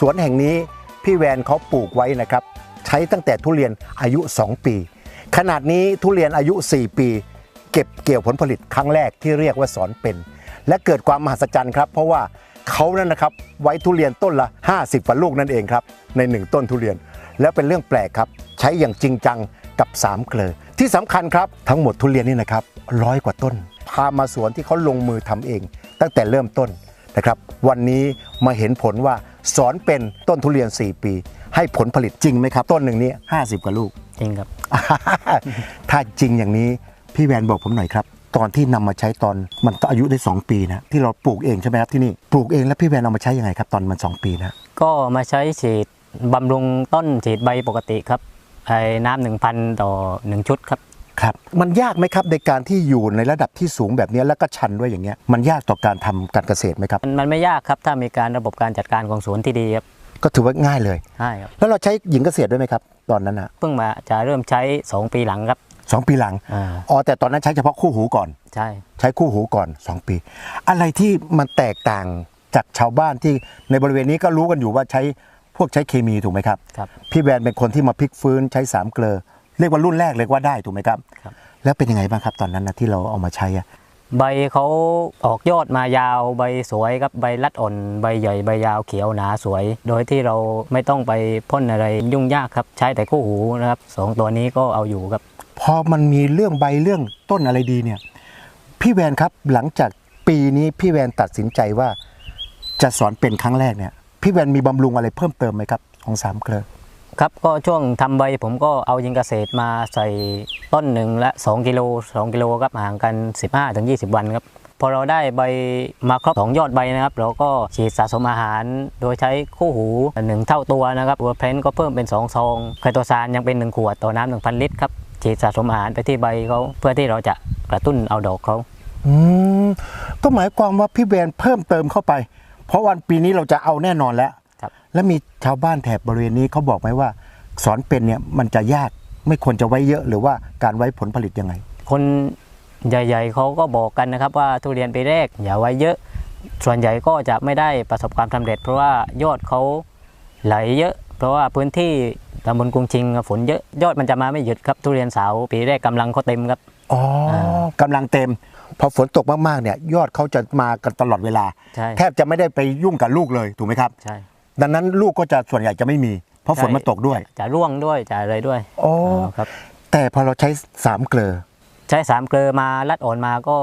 สวนแห่งนี้พี่แวนเขาปลูกไว้นะครับ ใช้ตั้งแต่ทุเรียนอายุ 2 ปี ขนาดนี้ทุเรียนอายุ 4 ปี เก็บเกี่ยวผลผลิตครั้งแรกที่เรียกว่าสอนเป็น และเกิดความมหัศจรรย์ครับ เพราะว่าเขานั้นนะครับไว้ทุเรียนต้นละ 50ฝันลูกนั่นเองครับใน 1 ต้นทุเรียน แล้วเป็นเรื่องแปลกครับ ใช้อย่างจริงจังกับ 3 เกลอที่สำคัญครับทั้งหมดทุเรียนนี่นะครับร้อยกว่าต้น พามาสวนที่เขาลงมือทำเอง ตั้งแต่เริ่มต้นนะครับ วันนี้มาเห็นผลว่า สอนเป็นต้นทุเรียน 4 ปี ให้ผลผลิตจริงไหมครับ ต้นหนึ่งนี้ 50กว่าลูก จริงครับ ถ้าจริงอย่างนี้ พี่แวนบอกผมหน่อยครับ ตอนที่นำมาใช้ตอนมันก็อายุได้ 2 ปีนะ ที่เราปลูกเองใช่ไหมครับที่นี่ปลูกเองแล้วพี่แวนเอามาใช้ยังไงครับ ตอนมัน 2 ปีนะ ก็มาใช้ฉีดบำรุงต้นฉีดใบปกติครับไอ้น้ำหนึ่งพันต่อหนึ่งชุดครับ ครับมันยากไหมครับในการที่อยู่ในระดับที่สูงแบบนี้แล้วก็ชันด้วยอย่างเงี้ยมันยากต่อการทำการเกษตรไหมครับมันมันไม่ยากครับถ้ามีการระบบการจัดการของสวนที่ดีครับก็ถือว่าง่ายเลยใช่ครับแล้วเราใช้หญิงเกษตรด้วยไหมครับ ตอนนั้นนะเพิ่งมาจะเริ่มใช้ 2 ปีหลังครับสองปีหลังอ่าอ๋อแต่ตอนนั้นใช้เฉพาะคู่หูก่อน ใช่ใช้คู่หูก่อน 2 ปี อะไรที่มันแตกต่างจากชาวบ้านที่ในบริเวณนี้ก็รู้กันอยู่ว่าใช้พวกใช้เคมีถูกไหมครับครับพี่แวนเป็นคนที่มาพลิกฟื้นใช้สามเกลอ เรียกว่ารุ่นแรกเลยว่าได้ถูกไหมครับครับ แล้วเป็นยังไงบ้างครับตอนนั้นนะที่เราเอามาใช้อะใบเขาออกยอดมายาวใบสวยครับใบรัดอ่อนใบใหญ่ใบยาวเขียวหนาสวย โดยที่เราไม่ต้องไปพ่นอะไรยุ่งยากครับ ใช้แต่คู่หูนะครับสองตัวนี้ก็เอาอยู่ครับ พอมันมีเรื่องใบเรื่องต้นอะไรดีเนี่ย พี่แวนครับหลังจากปีนี้พี่แวนตัดสินใจว่าจะสอนเป็นครั้งแรกเนี่ย พี่แวนมีบำรุงอะไรเพิ่มเติมไหมครับของสามเกลอ ครับก็ช่วงทำใบผมก็เอายิงเกษตรมาใส่ต้นหนึ่งละ 2 กิโล2กิโลครับห่างกัน 15-20 วันครับพอเราได้ใบมาครบสองยอดใบนะครับ เราก็ฉีดสะสมอาหาร โดยใช้คู่หูหนึ่งเท่าตัวนะครับตัวเพลนก็เพิ่มเป็น 2 ซองไคโตซานยังเป็น 1 ขวดต่อน้ำ1,000 ลิตรครับฉีดสะสมอาหารไปที่ใบเขาเพื่อที่เราจะกระตุ้นเอาดอกเขาอืมก็หมายความว่าพี่แวนเพิ่มเติมเข้าไป เพราะวันปีนี้เราจะเอาแน่นอนแล้ว แล้วมีชาวบ้านแถบบริเวณนี้เขาบอกไหมว่า สอนเป็นเนี่ยมันจะยากไม่ควรจะไว้เยอะหรือว่าการไว้ผลผลิตยังไง คนใหญ่ๆเขาก็บอกกันนะครับว่าทุเรียนปีแรกอย่าไว้เยอะ ส่วนใหญ่ก็จะไม่ได้ประสบความสำเร็จ เพราะว่ายอดเขาไหลเยอะ เพราะว่าพื้นที่ตำบลกรุงชิงฝนเยอะยอดมันจะมาไม่หยุดครับทุเรียนสาวปีแรกกำลังเขาเต็มครับอ๋ออากำลังเต็มพอฝนตกมากๆเนี่ยยอดเขาจะมากันตลอดเวลาใช่แทบจะไม่ได้ไปยุ่งกับลูกเลยถูกไหมครับใช่ ดังนั้นลูกก็จะส่วนใหญ่จะไม่มี เพราะฝนมันตกด้วย จะร่วงด้วยจะอะไรด้วยอ๋อครับ แต่พอเราใช้สามเกลอใช้สามเกลือมาลัดอ่อนมาก็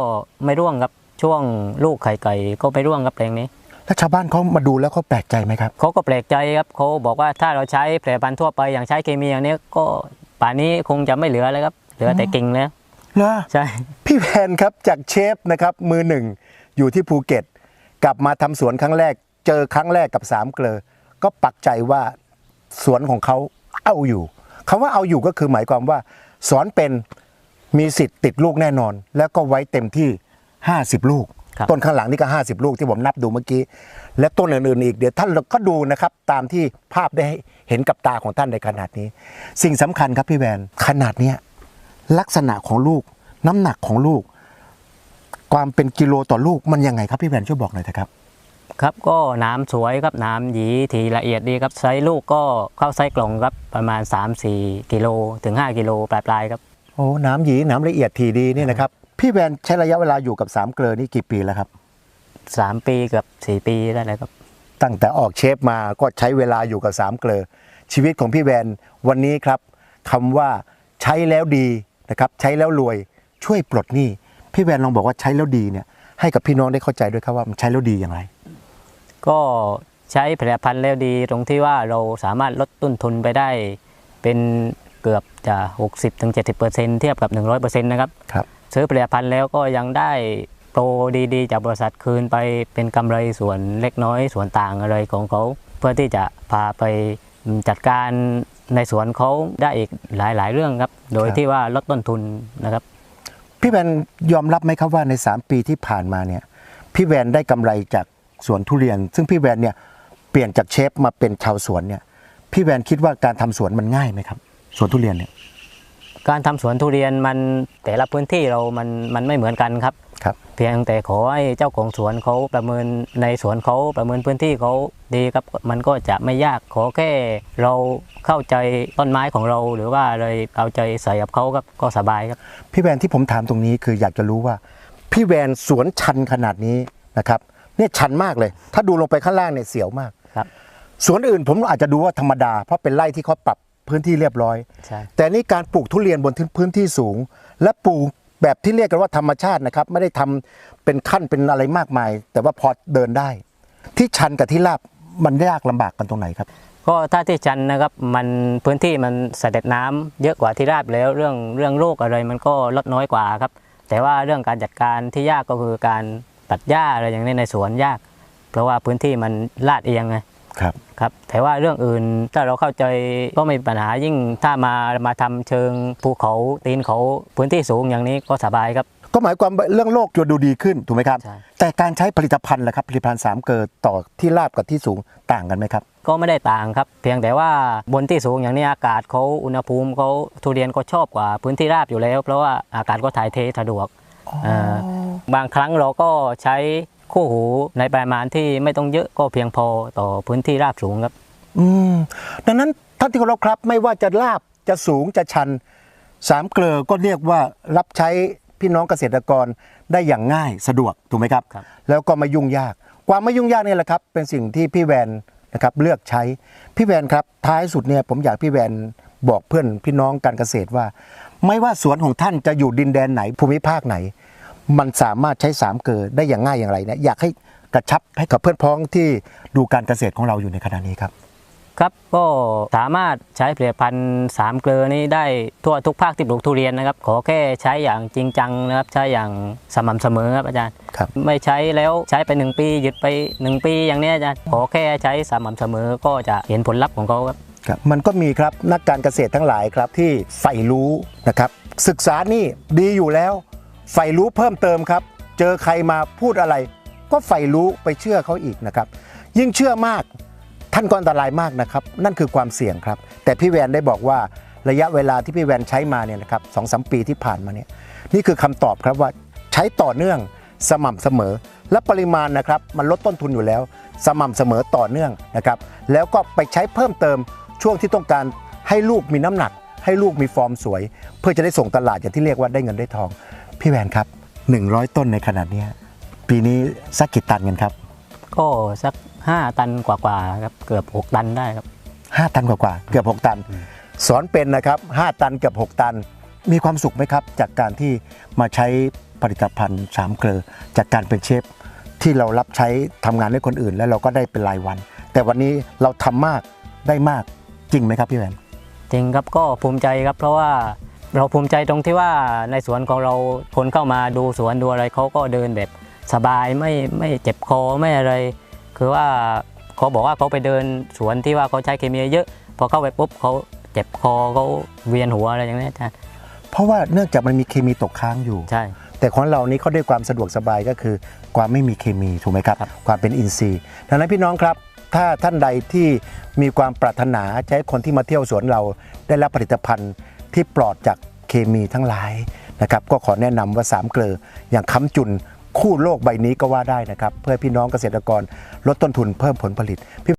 ไม่ร่วงครับช่วงลูกไข่ไก่ก็ไม่ร่วงครับแปลงนี้แล้วชาวบ้านเขามาดูแล้วเขาแปลกใจไหมครับเขาก็แปลกใจครับเขาบอกว่าถ้าเราใช้แผลิตภัณฑ์ทั่วไปอย่างใช้เคมีอย่างนี้ก็ป่านนี้คงจะไม่เหลือแล้วครับ เหลือแต่กิ่งแล้วเหรอใช่พี่แพนครับจากเชฟนะครับมือหนึ่งอยู่ที่ภูเก็ต กลับมาทำสวนครั้งแรก เจอครั้งแรกกับสามเกลอก็ปักใจว่าสวนของเขาเอาอยู่คำว่าเอาอยู่ก็คือหมายความว่า สอนเป็นมีสิทธิ์ติดลูกแน่นอน แล้วก็ไว้เต็มที่ 50 ลูกครับต้นข้างหลังนี่ก็ 50 ลูกที่ผมนับดูเมื่อกี้ และต้นอื่นๆอีกเดี๋ยวท่านก็ดูนะครับตามที่ภาพได้เห็นกับตาของท่านในขนาดนี้ สิ่งสำคัญครับพี่แวนขนาดเนี้ยลักษณะของลูก น้ำหนักของลูก ความเป็นกิโลต่อลูกมันยังไงครับพี่แวนช่วยบอกหน่อยเถอะครับ ครับก็น้ำสวยครับน้ำหยีทีละเอียดดีครับไซส์ลูกก็เข้าไซส์กล่องครับประมาณ 3-4 กิโลถึง 5 กิโลปลายๆครับโอ้น้ำหยีน้ำละเอียดทีดีนี่นะครับพี่แวนใช้ระยะเวลาอยู่กับสามเกลอนี่กี่ปีแล้วครับ 3 ปีกับ 4 ปีได้เลยครับ ตั้งแต่ออกเชฟมาก็ใช้เวลาอยู่กับสามเกลอชีวิตของพี่แวนวันนี้ครับคำว่าใช้แล้วดีนะครับใช้แล้วรวยช่วยปลดหนี้พี่แวนลองบอกว่าใช้แล้วดีเนี่ยให้กับพี่น้องได้เข้าใจด้วยครับว่ามันใช้แล้วดีอย่างไร ก็ใช้ผลิตภัณฑ์แล้วดีตรงที่ว่าเราสามารถลดต้นทุนไปได้ เป็นเกือบจะ 60-70%เทียบกับ 100%นะครับครับ ซื้อผลิตภัณฑ์แล้วก็ยังได้โปรดีๆ จากบริษัทคืนไปเป็นกำไรส่วนเล็กน้อยส่วนต่างอะไรของเขา เพื่อที่จะพาไปจัดการในสวนเขาได้อีกหลายๆ เรื่องครับ โดยครับที่ว่าลดต้นทุนนะครับ พี่แวนยอมรับไหมครับว่าใน 3 ปีที่ผ่านมาเนี่ย พี่แวนได้กำไรจาก สวนทุเรียน ซึ่งพี่แวนเนี่ยเปลี่ยนจากเชฟมาเป็นชาวสวนเนี่ยพี่แวนคิดว่าการทำสวนมันง่ายไหมครับสวนทุเรียนเนี่ยการทำสวนทุเรียนมันแต่ละพื้นที่เรามันมันไม่เหมือนกันครับครับ เพียงแต่ขอให้เจ้าของสวนเขาประเมินในสวนเขาประเมินพื้นที่เขาดีครับมันก็จะไม่ยากขอแค่เราเข้าใจต้นไม้ของเรา หรือว่าเลยเอาใจใส่กับเขาครับก็สบายครับ พี่แวนที่ผมถามตรงนี้คืออยากจะรู้ว่า พี่แวนสวนชันขนาดนี้นะครับ เนี่ยชันมากเลย ถ้าดูลงไปข้างล่างเนี่ยเสียวมากครับ สวนอื่นผมอาจจะดูว่าธรรมดา เพราะเป็นไร่ที่เขาปรับพื้นที่เรียบร้อย ใช่ แต่นี่การปลูกทุเรียนบนพื้นที่สูง และปลูกแบบที่เรียกกันว่าธรรมชาตินะครับ ไม่ได้ทำเป็นขั้นเป็นอะไรมากมาย แต่ว่าพอเดินได้ ที่ชันกับที่ราบมันยากลำบากกันตรงไหนครับ ก็ถ้าที่จันทร์นะครับมันพื้นที่มันเสด็จน้ำเยอะกว่าที่ราบแล้วเรื่องเรื่องโรคอะไรมันก็ลดน้อยกว่าครับ แต่ว่าเรื่องการจัดการที่ยากก็คือการ ตัดหญ้าอะไรอย่างนี้ในสวนยาก เพราะว่าพื้นที่มันลาดเอียงไงครับครับแต่ว่าเรื่องอื่นถ้าเราเข้าใจก็ไม่มีปัญหายิ่งถ้ามามาทำเชิงภูเขาตีนเขาพื้นที่สูงอย่างนี้ก็สบายครับ ก็หมายความว่าเรื่องโรคจะดูดีขึ้นถูกไหมครับใช่แต่การใช้ผลิตภัณฑ์ล่ะครับผลิตภัณฑ์สามเกิดต่อที่ราบกับที่สูงต่างกันไหมครับ ก็ไม่ได้ต่างครับ เพียงแต่ว่าบนที่สูงอย่างนี้อากาศเขาอุณหภูมิเขาทุเรียนก็ชอบกว่าพื้นที่ราบอยู่แล้ว เพราะว่าอากาศก็ถ่ายเทสะดวกา บางครั้งเราก็ใช้คู่หูในปริมาณที่ไม่ต้องเยอะก็เพียงพอต่อพื้นที่ราบสูงครับ อืมดังนั้นท่านที่เคารพครับไม่ว่าจะลาบจะสูงจะชันสามเกลอก็เรียกว่ารับใช้พี่น้องเกษตรกรได้อย่างง่ายสะดวกถูกไหมครับ ครับ แล้วก็ไม่ยุ่งยาก ความไม่ยุ่งยากนี่แหละครับ เป็นสิ่งที่พี่แวนนะครับเลือกใช้พี่แวนครับ ท้ายสุดเนี่ยผมอยากพี่แวนบอกเพื่อนพี่น้องการเกษตรว่า ไม่ว่าสวนของท่านจะอยู่ดินแดนไหนภูมิภาคไหน มันสามารถใช้สามเกลอได้อย่างง่ายอย่างไรเนี่ยอยากให้กระชับให้กับเพื่อนพ้องที่ดูการเกษตรของเราอยู่ในขณะนี้ครับครับก็สามารถใช้ผลิตภัณฑ์สามเกลือนี้ได้ทั่วทุกภาคที่ปลูกทุเรียนนะครับ ขอแค่ใช้อย่างจริงจังนะครับ ใช้อย่างสม่ำเสมอครับอาจารย์ครับไม่ใช้แล้วใช้ไปหนึ่งปีหยุดไปหนึ่งปีอย่างเนี้ยอาจารย์ขอแค่ใช้สม่ำเสมอก็จะเห็นผลลัพธ์ของเขาครับครับมันก็มีครับนักการเกษตรทั้งหลายครับที่ใฝ่รู้นะครับศึกษานี่ดีอยู่แล้ว ใฝ่รู้เพิ่มเติมครับ เจอใครมาพูดอะไร ก็ใฝ่รู้ไปเชื่อเขาอีกนะครับ ยิ่งเชื่อมากท่านก็อันตรายมากนะครับ นั่นคือความเสี่ยงครับ แต่พี่แวนได้บอกว่าระยะเวลาที่พี่แวนใช้มาเนี่ยนะครับสองสามปีที่ผ่านมาเนี่ยนี่คือคำตอบครับว่าใช้ต่อเนื่องสม่ำเสมอ และปริมาณนะครับมันลดต้นทุนอยู่แล้ว สม่ำเสมอต่อเนื่องนะครับ แล้วก็ไปใช้เพิ่มเติมช่วงที่ต้องการให้ลูกมีน้ำหนัก ให้ลูกมีฟอร์มสวย เพื่อจะได้ส่งตลาดอย่างที่เรียกว่าได้เงินได้ทอง พี่แวนครับ 100 ต้นในขนาดเนี้ยปีนี้สักกี่ตันกันครับ ก็สัก 5 ตันกว่าๆครับเกือบ 6 ตันได้ครับ 5 ตันกว่าๆเกือบ 6 ตัน สอนเป็นนะครับ 5 ตันเกือบ 6 ตัน มีความสุขไหมครับ จากการที่มาใช้ผลิตภัณฑ์สามเกลอจากการเป็นเชฟที่เรารับใช้ทำงานให้คนอื่น แล้วเราก็ได้เป็นรายวัน แต่วันนี้เราทำมากได้มากจริงไหมครับพี่แวนจริงครับก็ภูมิใจครับเพราะว่า เราภูมิใจตรงที่ว่าในสวนของเราคนเข้ามาดูสวนดูอะไรเขาก็เดินแบบสบายไม่ไม่เจ็บคอไม่อะไร คือว่าเขาบอกว่าเขาไปเดินสวนที่ว่าเขาใช้เคมีเยอะ พอเข้าไปปุ๊บเขาเจ็บคอเขาเวียนหัวอะไรอย่างนี้อาจารย์เพราะว่าเนื่องจากมันมีเคมีตกค้างอยู่ใช่ แต่ของเรานี้เขาด้วยความสะดวกสบายก็คือ ความไม่มีเคมีถูกไหมครับครับ ความเป็นอินทรีย์ดังนั้นพี่น้องครับ ถ้าท่านใดที่มีความปรารถนาจะให้คนที่มาเที่ยวสวนเราได้รับผลิตภัณฑ์ที่ปลอดจาก เคมีทั้งหลายนะครับก็ขอแนะนำว่าสามเกลืออย่างค้ำจุนคู่โลกใบนี้ก็ว่าได้นะครับ เพื่อพี่น้องเกษตรกรลดต้นทุนเพิ่มผลผลิต